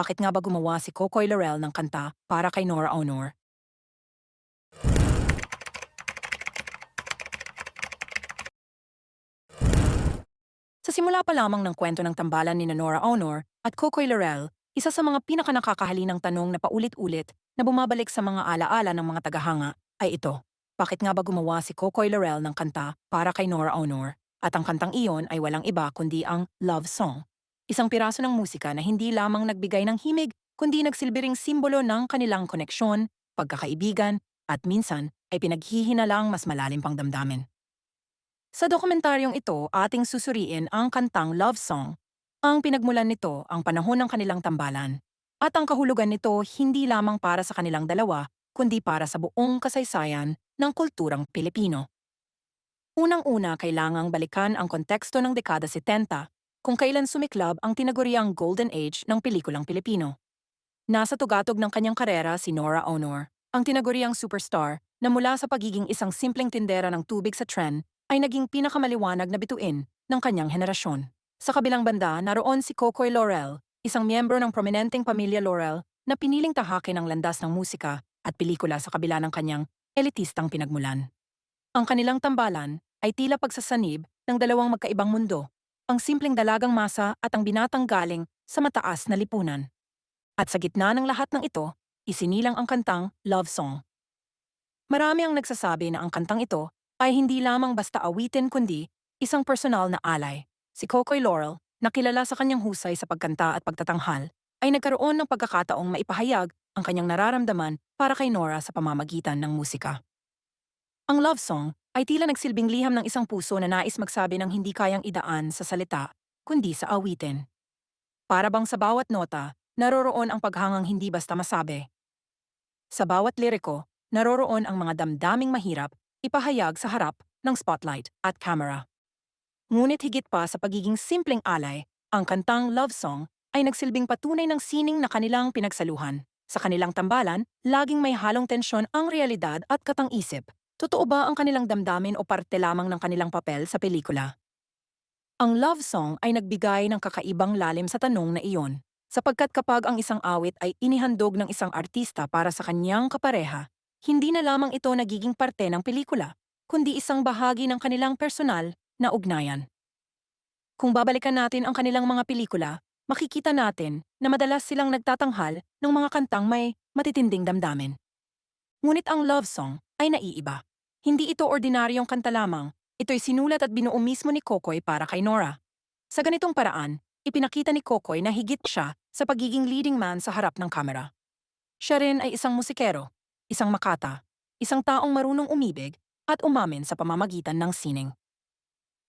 bakit nga ba gumawa si Kokoy Laurel ng kanta para kay Nora Honor? Sa simula pa lamang ng kwento ng tambalan ni Nora Honor at Kokoy Laurel, isa sa mga pinakanakakahalinang tanong na paulit-ulit na bumabalik sa mga alaala ng mga tagahanga ay ito. Bakit nga ba gumawa si Kokoy Laurel ng kanta para kay Nora Honor? At ang kantang iyon ay walang iba kundi ang love song. Isang piraso ng musika na hindi lamang nagbigay ng himig kundi nagsilbiring simbolo ng kanilang koneksyon, pagkakaibigan, at minsan ay pinaghihinalang mas malalim pang damdamin. Sa dokumentaryong ito, ating susuriin ang kantang Love Song. Ang pinagmulan nito ang panahon ng kanilang tambalan. At ang kahulugan nito hindi lamang para sa kanilang dalawa, kundi para sa buong kasaysayan ng kulturang Pilipino. Unang-una, kailangang balikan ang konteksto ng dekada 70, kung kailan sumiklab ang tinaguriang Golden Age ng pelikulang Pilipino. Nasa tugatog ng kanyang karera si Nora Honor, ang tinaguriang superstar na mula sa pagiging isang simpleng tindera ng tubig sa tren ay naging pinakamaliwanag na bituin ng kanyang henerasyon. Sa kabilang banda, naroon si Kokoy Laurel, isang miyembro ng prominenteng pamilya Laurel na piniling tahakin ang landas ng musika at pelikula sa kabila ng kanyang elitistang pinagmulan. Ang kanilang tambalan ay tila pagsasanib ng dalawang magkaibang mundo, ang simpleng dalagang masa at ang binatang galing sa mataas na lipunan. At sa gitna ng lahat ng ito, isinilang ang kantang Love Song. Marami ang nagsasabi na ang kantang ito ay hindi lamang basta awitin kundi isang personal na alay. Si Kokoy Laurel, na kilala sa kanyang husay sa pagkanta at pagtatanghal, ay nagkaroon ng pagkakataong maipahayag ang kanyang nararamdaman para kay Nora sa pamamagitan ng musika. Ang love song ay tila nagsilbing liham ng isang puso na nais magsabi ng hindi kayang idaan sa salita, kundi sa awitin. Para bang sa bawat nota, naroroon ang paghangang hindi basta masabi. Sa bawat liriko, naroroon ang mga damdaming mahirap ipahayag sa harap ng spotlight at camera. Ngunit higit pa sa pagiging simpleng alay, ang kantang love song ay nagsilbing patunay ng sining na kanilang pinagsaluhan. Sa kanilang tambalan, laging may halong tensyon ang realidad at katang-isip. Totoo ba ang kanilang damdamin o parte lamang ng kanilang papel sa pelikula? Ang love song ay nagbigay ng kakaibang lalim sa tanong na iyon, sapagkat kapag ang isang awit ay inihandog ng isang artista para sa kanyang kapareha, hindi na lamang ito nagiging parte ng pelikula, kundi isang bahagi ng kanilang personal na ugnayan. Kung babalikan natin ang kanilang mga pelikula, makikita natin na madalas silang nagtatanghal ng mga kantang may matitinding damdamin. Ngunit ang love song ay naiiba. Hindi ito ordinaryong kanta lamang, ito'y sinulat at binuo mismo ni Kokoy para kay Nora. Sa ganitong paraan, ipinakita ni Kokoy na higit siya sa pagiging leading man sa harap ng kamera. Siya rin ay isang musikero, isang makata, isang taong marunong umibig at umamin sa pamamagitan ng sining.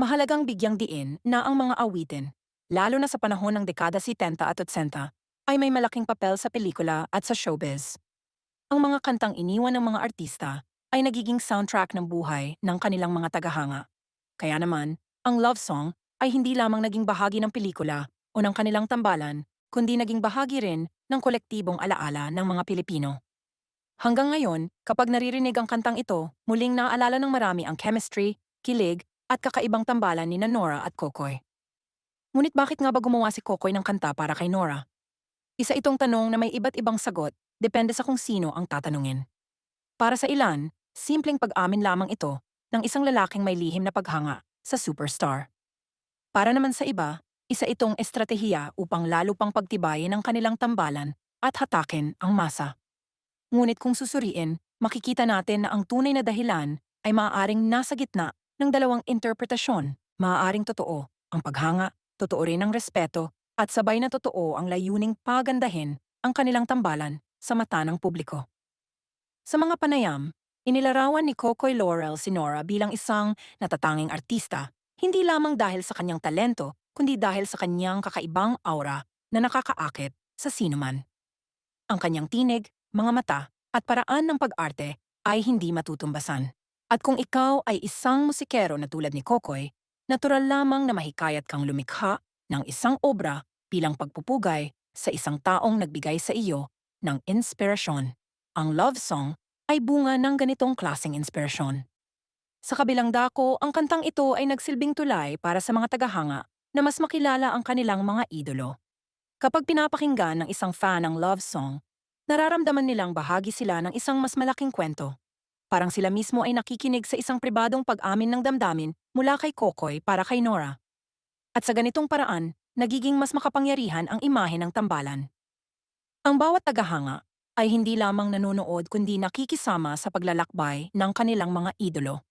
Mahalagang bigyang diin na ang mga awitin, lalo na sa panahon ng dekada 70 at 80, ay may malaking papel sa pelikula at sa showbiz. Ang mga kantang iniwan ng mga artista ay nagiging soundtrack ng buhay ng kanilang mga tagahanga. Kaya naman, ang love song ay hindi lamang naging bahagi ng pelikula o ng kanilang tambalan, kundi naging bahagi rin ng kolektibong alaala ng mga Pilipino. Hanggang ngayon, kapag naririnig ang kantang ito, muling naaalala ng marami ang chemistry, kilig, at kakaibang tambalan ni Nora at Kokoy. Ngunit bakit nga ba gumawa si Kokoy ng kanta para kay Nora? Isa itong tanong na may iba't ibang sagot, depende sa kung sino ang tatanungin. Para sa ilan, simpleng pag-amin lamang ito ng isang lalaking may lihim na paghanga sa superstar. Para naman sa iba, isa itong estratehiya upang lalo pang pagtibayin ang kanilang tambalan at hatakin ang masa. Ngunit kung susuriin, makikita natin na ang tunay na dahilan ay maaaring nasa gitna ng dalawang interpretasyon. Maaaring totoo ang paghanga, totoo rin ang respeto, at sabay na totoo ang layuning pagandahin ang kanilang tambalan sa mata ng publiko. Sa mga panayam, inilarawan ni Kokoy Laurel si Nora bilang isang natatanging artista, hindi lamang dahil sa kanyang talento, kundi dahil sa kanyang kakaibang aura na nakakaakit sa sinuman. Ang kanyang tinig, mga mata, at paraan ng pag-arte ay hindi matutumbasan. At kung ikaw ay isang musikero na tulad ni Kokoy, natural lamang na mahikayat kang lumikha ng isang obra bilang pagpupugay sa isang taong nagbigay sa iyo ng inspirasyon. Ang love song ay bunga ng ganitong klaseng inspirasyon. Sa kabilang dako, ang kantang ito ay nagsilbing tulay para sa mga tagahanga na mas makilala ang kanilang mga idolo. Kapag pinapakinggan ng isang fan ang love song, nararamdaman nilang bahagi sila ng isang mas malaking kwento. Parang sila mismo ay nakikinig sa isang pribadong pag-amin ng damdamin mula kay Kokoy para kay Nora. At sa ganitong paraan, nagiging mas makapangyarihan ang imahe ng tambalan. Ang bawat tagahanga ay hindi lamang nanonood kundi nakikisama sa paglalakbay ng kanilang mga idolo.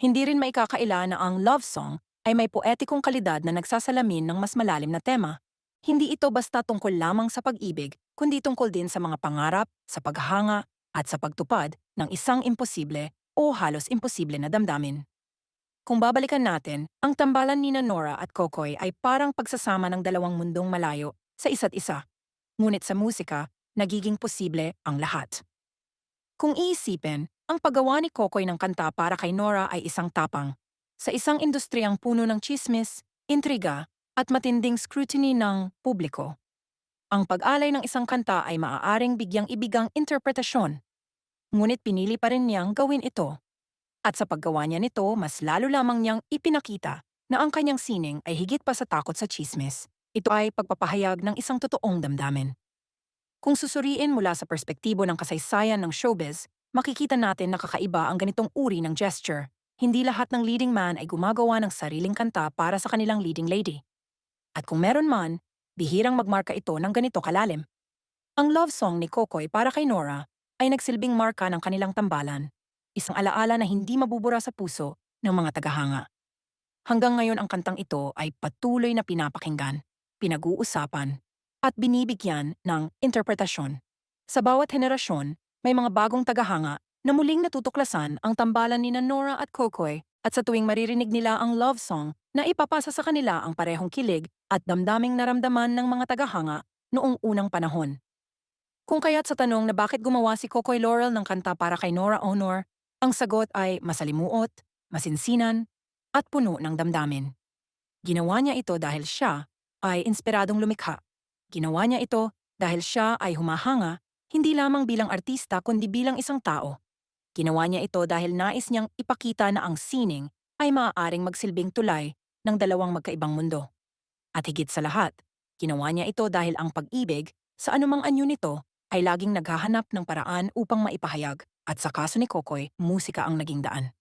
Hindi rin maikakaila na ang love song ay may poetikong kalidad na nagsasalamin ng mas malalim na tema. Hindi ito basta tungkol lamang sa pag-ibig, kundi tungkol din sa mga pangarap, sa paghanga, at sa pagtupad ng isang imposible o halos imposible na damdamin. Kung babalikan natin, ang tambalan ni Nora at Kokoy ay parang pagsasama ng dalawang mundong malayo sa isa't isa. Ngunit sa musika, nagiging posible ang lahat. Kung iisipin, ang paggawa ni Kokoy ng kanta para kay Nora ay isang tapang. Sa isang industriyang puno ng chismis, intriga, at matinding scrutiny ng publiko. Ang pag-alay ng isang kanta ay maaaring bigyang ibigang interpretasyon. Ngunit pinili pa rin niyang gawin ito. At sa paggawa niya nito, mas lalo lamang niyang ipinakita na ang kanyang sining ay higit pa sa takot sa chismis. Ito ay pagpapahayag ng isang totoong damdamin. Kung susuriin mula sa perspektibo ng kasaysayan ng showbiz, makikita natin na kakaiba ang ganitong uri ng gesture. Hindi lahat ng leading man ay gumagawa ng sariling kanta para sa kanilang leading lady. At kung meron man, bihirang magmarka ito ng ganito kalalim. Ang love song ni Kokoy para kay Nora ay nagsilbing marka ng kanilang tambalan, isang alaala na hindi mabubura sa puso ng mga tagahanga. Hanggang ngayon ang kantang ito ay patuloy na pinapakinggan, pinag-uusapan, at binibigyan ng interpretasyon. Sa bawat henerasyon, may mga bagong tagahanga na muling natutuklasan ang tambalan ni Nora at Kokoy at sa tuwing maririnig nila ang love song na ipapasa sa kanila ang parehong kilig at damdaming naramdaman ng mga tagahanga noong unang panahon. Kung kaya't sa tanong na bakit gumawa si Kokoy Laurel ng kanta para kay Nora Honor, ang sagot ay masalimuot, masinsinan, at puno ng damdamin. Ginawa niya ito dahil siya ay inspiradong lumikha. Ginawa niya ito dahil siya ay humahanga hindi lamang bilang artista kundi bilang isang tao. Ginawa niya ito dahil nais niyang ipakita na ang sining ay maaaring magsilbing tulay ng dalawang magkaibang mundo. At higit sa lahat, ginawa niya ito dahil ang pag-ibig sa anumang anyo nito ay laging naghahanap ng paraan upang maipahayag at sa kaso ni Kokoy, musika ang naging daan.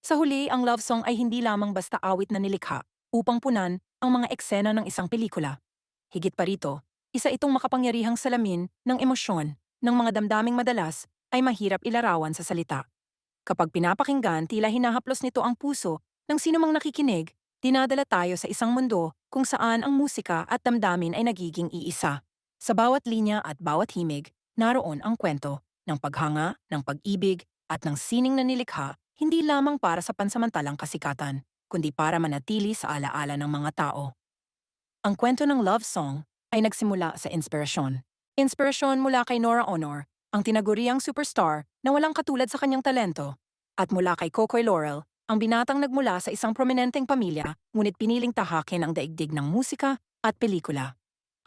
Sa huli, ang love song ay hindi lamang basta awit na nilikha upang punan ang mga eksena ng isang pelikula. Higit pa rito, isa itong makapangyarihang salamin ng emosyon ng mga damdaming madalas ay mahirap ilarawan sa salita. Kapag pinapakinggan, tila hinahaplos nito ang puso ng sinumang nakikinig, dinadala tayo sa isang mundo kung saan ang musika at damdamin ay nagiging iisa. Sa bawat linya at bawat himig, naroon ang kwento ng paghanga, ng pag-ibig, at ng sining na nilikha hindi lamang para sa pansamantalang kasikatan, kundi para manatili sa alaala ng mga tao. Ang kwento ng love song ay nagsimula sa inspirasyon. Inspirasyon mula kay Nora Honor, ang tinaguriang superstar na walang katulad sa kanyang talento, at mula kay Kokoy Laurel, ang binatang nagmula sa isang prominenteng pamilya ngunit piniling tahakin ang daigdig ng musika at pelikula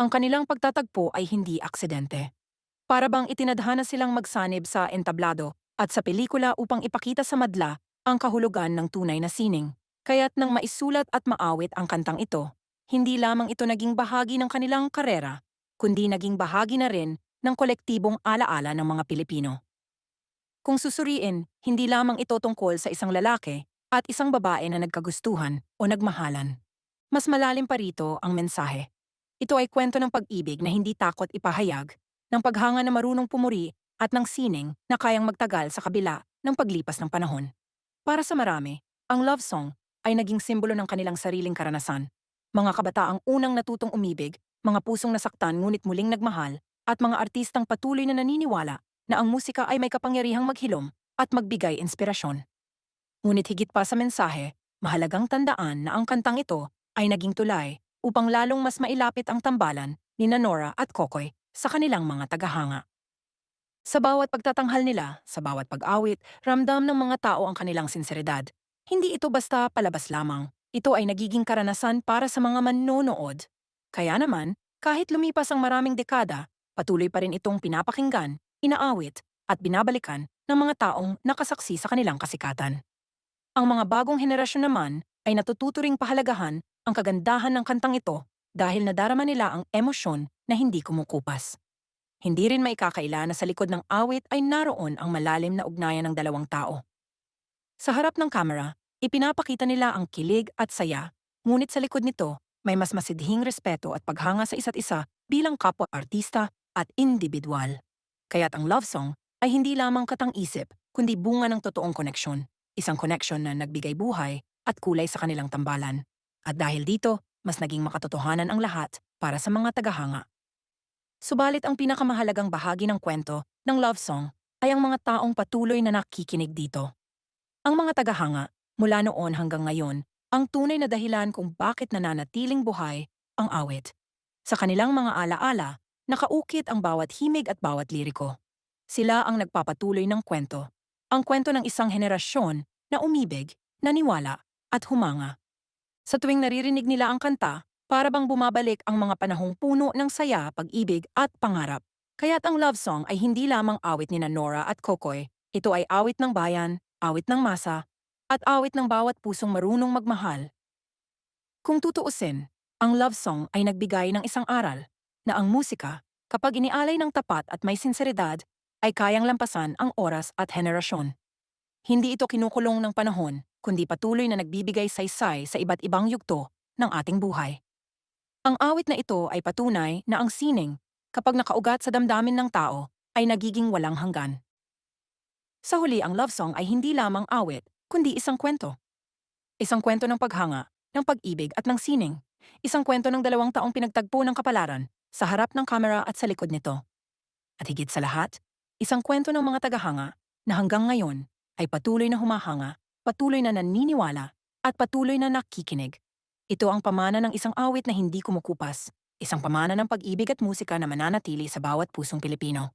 ang kanilang pagtatagpo ay hindi aksidente. Para bang itinadhana silang magsanib sa entablado at sa pelikula upang ipakita sa madla ang kahulugan ng tunay na sining. Kaya't nang maisulat at maawit ang kantang ito, hindi lamang ito naging bahagi ng kanilang karera, kundi naging bahagi na rin ng kolektibong alaala ng mga Pilipino. Kung susuriin, hindi lamang ito tungkol sa isang lalaki at isang babae na nagkagustuhan o nagmahalan. Mas malalim pa rito ang mensahe. Ito ay kwento ng pag-ibig na hindi takot ipahayag, ng paghanga na marunong pumuri at ng sining na kayang magtagal sa kabila ng paglipas ng panahon. Para sa marami, ang love song ay naging simbolo ng kanilang sariling karanasan. Mga kabataang unang natutong umibig, mga pusong nasaktan ngunit muling nagmahal, at mga artistang patuloy na naniniwala na ang musika ay may kapangyarihang maghilom at magbigay inspirasyon. Ngunit higit pa sa mensahe, mahalagang tandaan na ang kantang ito ay naging tulay upang lalong mas mailapit ang tambalan ni Nora at Kokoy sa kanilang mga tagahanga. Sa bawat pagtatanghal nila, sa bawat pag-awit, ramdam ng mga tao ang kanilang sinseridad. Hindi ito basta palabas lamang. Ito ay nagiging karanasan para sa mga manonood. Kaya naman, kahit lumipas ang maraming dekada, patuloy pa rin itong pinapakinggan, inaawit, at binabalikan ng mga taong nakasaksi sa kanilang kasikatan. Ang mga bagong henerasyon naman ay natututuring pahalagahan ang kagandahan ng kantang ito dahil nadarama nila ang emosyon na hindi kumukupas. Hindi rin maikakaila na sa likod ng awit ay naroon ang malalim na ugnayan ng dalawang tao. Sa harap ng kamera, ipinapakita nila ang kilig at saya, ngunit sa likod nito, may mas masidhing respeto at paghanga sa isa't isa bilang kapwa-artista at individual. Kaya't ang love song ay hindi lamang katang-isip, kundi bunga ng totoong koneksyon. Isang koneksyon na nagbigay buhay at kulay sa kanilang tambalan. At dahil dito, mas naging makatotohanan ang lahat para sa mga tagahanga. Subalit ang pinakamahalagang bahagi ng kwento ng love song ay ang mga taong patuloy na nakikinig dito. Ang mga tagahanga, mula noon hanggang ngayon, ang tunay na dahilan kung bakit nananatiling buhay ang awit. Sa kanilang mga alaala, nakaukit ang bawat himig at bawat liriko. Sila ang nagpapatuloy ng kwento. Ang kwento ng isang henerasyon na umibig, naniwala, at humanga. Sa tuwing naririnig nila ang kanta, para bang bumabalik ang mga panahong puno ng saya, pag-ibig at pangarap. Kaya't ang love song ay hindi lamang awit ni Nora at Kokoy. Ito ay awit ng bayan, awit ng masa, at awit ng bawat pusong marunong magmahal. Kung tutuusin, ang love song ay nagbigay ng isang aral na ang musika, kapag inialay ng tapat at may sinseridad, ay kayang lampasan ang oras at henerasyon. Hindi ito kinukulong ng panahon, kundi patuloy na nagbibigay saysay sa iba't ibang yugto ng ating buhay. Ang awit na ito ay patunay na ang sining, kapag nakaugat sa damdamin ng tao, ay nagiging walang hanggan. Sa huli, ang love song ay hindi lamang awit, kundi isang kwento. Isang kwento ng paghanga, ng pag-ibig at ng sining. Isang kwento ng dalawang taong pinagtagpo ng kapalaran sa harap ng kamera at sa likod nito. At higit sa lahat, isang kwento ng mga tagahanga na hanggang ngayon ay patuloy na humahanga, patuloy na naniniwala, at patuloy na nakikinig. Ito ang pamana ng isang awit na hindi kumukupas, isang pamana ng pag-ibig at musika na mananatili sa bawat pusong Pilipino.